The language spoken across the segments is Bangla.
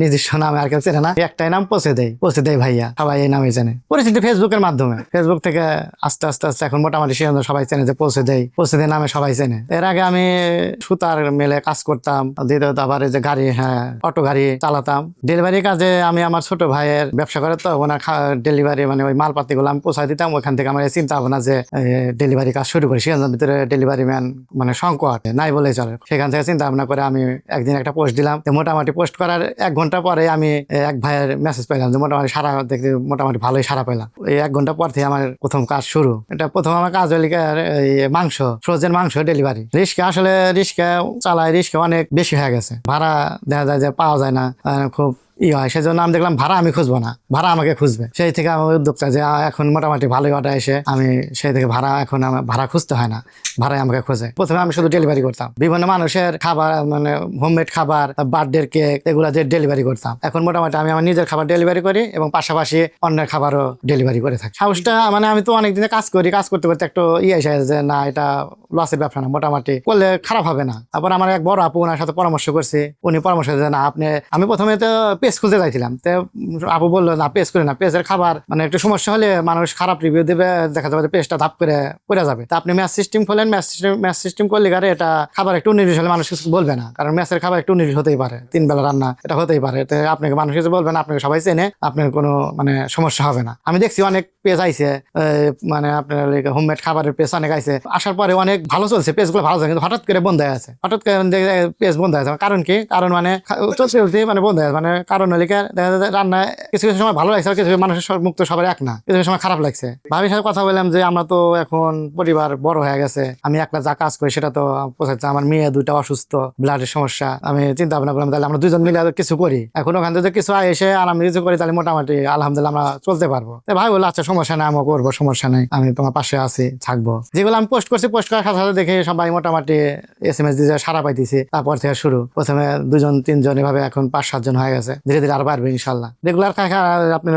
নিজস্ব নামে আর কেউ চেনে না একটাই নাম পৌঁছে দেয় পৌঁছে দেয় ভাইয়া, সবাই এই নামে চেনে। পরিচিতি ফেসবুকের মাধ্যমে। ফেসবুক থেকে আস্তে আস্তে আস্তে এখন মোটামুটি সে সবাই চেনে যে পৌঁছে দেয় পৌঁছে দেয় নামে সবাই চেনে। এর আগে আমি সুতার মেলে কাজ করতাম দ্বিতীয়ত আবার যে গাড়ি হ্যাঁ অটো গাড়ি চালাতাম। ডেলিভারি কাজে আমি আমার ছোট ভাইয়ের ব্যবসা করে তো ওনার ডেলিভারি মানে ওই মালপাতি গুলো আমি পৌঁছায় দিতাম। ওখান থেকে আমার চিন্তা ভাবনা যে ডেলিভারি কাজ শুরু করি। সেখানের ভিতরে ডেলিভারি ম্যান মানে সংকট, নাই বলে চলে। সেখান থেকে চিন্তা ভাবনা করে আমি একদিন একটা পোস্ট দিলাম। মোটামুটি পোস্ট করার এক ঘণ্টা পরে আমি এক ভাইয়ের মেসেজ পেলাম যে মোটামুটি সারা দেখতে মোটামুটি ভালোই সারা পেলাম এই এক ঘণ্টা পর থেকে আমার প্রথম কাজ শুরু। এটা প্রথম আমার কাজ হলি মাংস ফ্রোজেন মাংস ডেলিভারি রিস্কা আসলে রিস্কা চালায় রিস্কা অনেক বেশি হয়ে গেছে। ভাড়া দেখা যায় যে পাওয়া যায় না খুব ই হয়। সেজন্য আমি দেখলাম ভাড়া আমি খুঁজবো না, ভাড়া আমাকে খুঁজবে। সেই থেকে আমার উদ্যোক্তা যে এখন মোটামুটি ভালোই অর্ডার এসে আমি সেই থেকে ভাড়া, এখন আমার ভাড়া খুঁজতে হয় না। ভাড়াই আমাকে খোঁজে। প্রথমে আমি শুধু ডেলিভারি করতাম। বিভিন্ন মানুষের খাবার মানে হোমমেড খাবার বার্থডে কেক এগুলো যে ডেলিভারি করতাম। এখন মোটামুটি আমি আমার নিজের খাবার ডেলিভারি করি এবং পাশাপাশি অন্যের খাবারও ডেলিভারি করে থাকি। সাহসটা মানে আমি তো অনেক দিনে কাজ করি, কাজ করতে করতে একটু ইয়ে এসে যে, না, এটা লসের ব্যবসা না, মোটামুটি করলে খারাপ হবে না। তারপর আমার এক বড় আপু, ওনার সাথে পরামর্শ করছি। উনি পরামর্শ দিয়েছে না, আপনি, আমি প্রথমে তো পেজ খুঁজে যাইছিলাম। তো আপু বলল, না পেজ করে না পেজের খাবার মানে একটু সমস্যা হলে মানুষ খারাপ রিভিউ দেবে, দেখা যাবে যে পেজটা ধাপ করে পড়ে যাবে। তা আপনি ম্যাচ সিস্টেম খোলেন ম্যাচ সিস্টেম ম্যাচ সিস্টেম করলে গারে এটা খাবার একটু নির্দিষ্ট হলে মানুষ কিছু বলবে না। কারণ ম্যাচের খাবার একটু নির্দিষ্ট হতেই পারে। তিন বেলা রান্না এটা হতেই পারে। আপনাকে মানুষ কিছু বলবেন আপনাকে সবাই চেনে, আপনার কোনো মানে সমস্যা হবে না। আমি দেখছি অনেক পেজ আইছে মানে আপনার হোমমেড খাবারের পেজ অনেক আইছে। আসার পরে অনেক ভালো চলছে পেজগুলো ভালো চলছে, কিন্তু হঠাৎ করে বন্ধ হয়ে আছে। হঠাৎ করে পেজ বন্ধ হয়ে আছে কারণ কি? কারণ মানে চলতে চলতে মানে বন্ধ হয়ে মানে কারণ হলে দেখা যায় রান্না কিছু কিছু সময় ভালো লাগছে আর কিছু মানুষের মুক্ত সবার এক না। কিছু সময় খারাপ লাগছে। ভাবির সাথে কথা বললাম যে আমরা তো এখন পরিবার বড় হয়ে গেছে। আমি একলা যা কাজ করি সেটা তো পোষাচ্ছে আমার মেয়ে দুইটা অসুস্থ, ব্লাডের সমস্যা, আমি চিন্তা ভাবনা করলাম, তাহলে আমরা দুজন মিলে কিছু করি। এখন ওখান থেকে কিছু এসে আর আমি কিছু করি, তাহলে মোটামুটি আলহামদুলিল্লাহ আমরা চলতে পারব। ভাই বলল আচ্ছা সমস্যা নাই আমি করব, সমস্যা নাই, আমি তোমার পাশে আছি, থাকব। যেগুলো আমি পোস্ট করছি পোস্ট করার সাথে সাথে দেখে সবাই মোটামুটি এস এম এস দিয়ে সারা পাইতেছি। তারপর থেকে শুরু, প্রথমে দুজন তিনজন এভাবে এখন পাঁচ, সাতজন হয়ে গেছে। ধীরে ধীরে আর বাড়বে ইনশাল্লাহ রেগুলার আপনার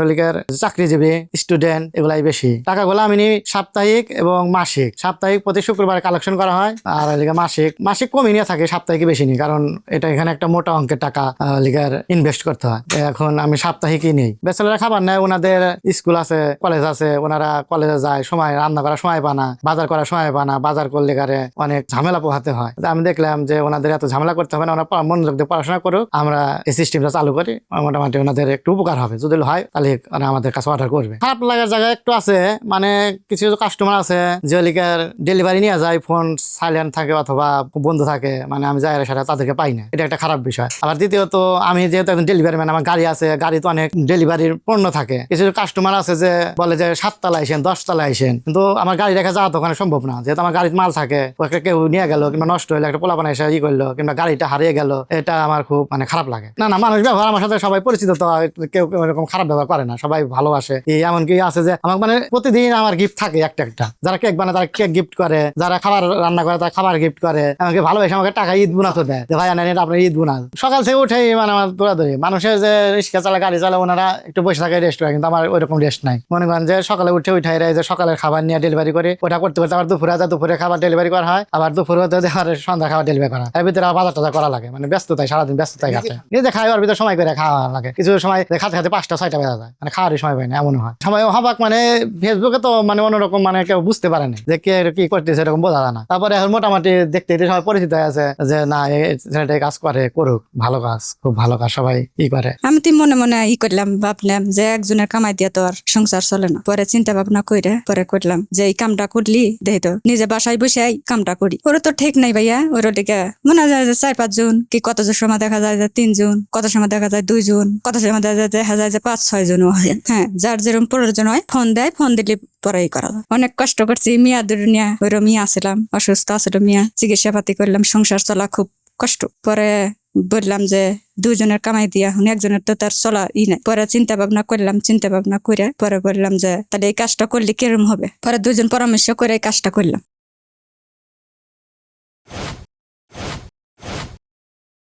চাকরিজীবী স্টুডেন্ট এগুলাই বেশি। টাকাগুলো আমি সাপ্তাহিক এবং মাসিক। সাপ্তাহিক প্রতি শুক্রবার কালেকশন করা হয়। আর লিগে মাসিক মাসিক কমই নিয়ে থাকে, সাপ্তাহিক বেশি নিই, কারণ এটা এখানে একটা মোটা অঙ্কের টাকা লিগার ইনভেস্ট করতে হয়। এখন আমি সাপ্তাহিকই নেই। বেচারা খাবার নেয়, ওনাদের স্কুল আছে কলেজ আছে, ওনারা কলেজে যায়, সময়, রান্না করার সময় পানা বাজার করার সময় পানা বাজার করলে গারে অনেক ঝামেলা পোহাতে হয়। আমি দেখলাম যে ওনাদের এত ঝামেলা করতে হবে না, ওনারা মনোযোগ দিয়ে পড়াশোনা করুক, আমরা এই সিস্টেমটা চালু করি, মোটামুটি ওনাদের একটু উপকার হবে। যদি হয়, তাহলে ওরা আমাদের কাছে অর্ডার করবে। খারাপ লাগার জায়গা একটু আছে মানে কিছু কিছু কাস্টমার আছে, যে লিকার ডেলিভারি নিয়ে যায় ফোন সাইলেন্ট থাকে অথবা বন্ধ থাকে মানে আমি যাই সেটা তাদেরকে পাই না। এটা একটা খারাপ বিষয়। আবার দ্বিতীয়ত, আমি যেহেতু একজন ডেলিভারি ম্যান আমার গাড়ি আছে গাড়ি তো অনেক ডেলিভারির পণ্য থাকে। কিছু কাস্টমার আছে যে বলে যে সাততলা আইসেন দশতলা আইসেন কিন্তু আমার গাড়ি রেখে যাওয়া তো ওখানে সম্ভব না। যেহেতু আমার গাড়িতে মাল থাকে, ওকে কেউ নিয়ে গেল কিংবা নষ্ট হইল, একটা পোলাপানা এসে ই করল কিংবা গাড়িটা হারিয়ে গেল, এটা আমার খুব মানে খারাপ লাগে। না না, মানুষ ব্যবহার, আমার সাথে সবাই পরিচিত তো, কেউ এরকম খারাপ ব্যবহার করে না। সবাই ভালোবাসে। এমনকি আছে যে আমার মানে প্রতিদিন আমার গিফট থাকে একটা একটা। যারা কেক বানায় তারা কেক গিফট করে যারা খাবার রান্না করে তারা খাবার গিফট করে। আমাকে ভালোবাসে আমাকে টাকা ঈদ বুনাতো দেয়। ভাই আনেন এটা আপনার ঈদ বুনা সকাল থেকে উঠে মানে আমার দৌড়াদৌড়ি। মানুষের যে রিক্সা চালা গাড়ি চালা ওনারা একটু বসে থাকে রেস্ট করে কিন্তু আমার ওইরকম রেস্ট নাই। মনে করেন যে সকালে উঠে উঠাই যে সকালের খাবার নিয়ে ডেলিভারি করে ওটা করতে করতে আবার দুপুরে যা দুপুরে খাবার ডেলিভারি করা হয় আবার দুপুরে হতে হতে আবার সন্ধ্যা খাবার ডেলিভারি করা এর ভিতরে আবার বাজার টাজার করা লাগে মানে ব্যস্ততায় সারাদিন ব্যস্ততায় কাটে। নিজে খাই ওর ভিতরে সময় করে খাওয়া লাগে। কিছু সময় খাতে খাতে পাঁচটা ছয়টা বেজা যায়। মানে খাওয়ারই সময় পাই না এমন হয়। সময় হবাক মানে ফেসবুকে তো মানে অন্যরকম মানে কেউ বুঝতে পারে না যে কে কি করতেছে এরকম বোঝা যায় না। তারপরে এখন মোটামুটি দেখতে দেখতে সবাই পরিচিত আছে যে, না এই ছেলেটা কাজ করে, করুক, ভালো কাজ, খুব ভালো কাজ, সবাই ই করে। আমি তো মনে মনে ই করলাম, ভাবলাম যে একজনের কামাই দিয়ে তো আর সংসার চলে না। পরে চিন্তা ভাবনা করে পরে করলাম যে, এই কামটা করলি দেখ তো, নিজে বাসায় বসে কামটা করি। ওরা তো ঠিক নাই ভাইয়া ওর দিকে মনে হয় যে চার পাঁচ জন, কি কত সময় দেখা যায় যে তিন জন, কত সময় দেখা যায় দুই জন, কত সময় দেখা যায় দেখা যায় যে পাঁচ, ছয় জনও হয়। হ্যাঁ যার যেরকম প্রয়োজন হয়, ফোন দেয়, ফোন দিলে পরে করা যায়। অনেক কষ্ট করছি, মিয়া দুনিয়া ওইরকম মিয়া আসলাম, অসুস্থ আসল মিয়া চিকিৎসা পাতি করলাম, সংসার চলা খুব কষ্ট। পরে বললাম যে দুজনের কামাই দিয়া হুন, একজনের তো তার চলা ই নাই। পরে চিন্তা ভাবনা করলাম চিন্তা ভাবনা করে পরে বললাম যে তাহলে এই কাজটা করলে কিরম হবে? পরে দুজন পরামর্শ করে এই কাজটা করলাম।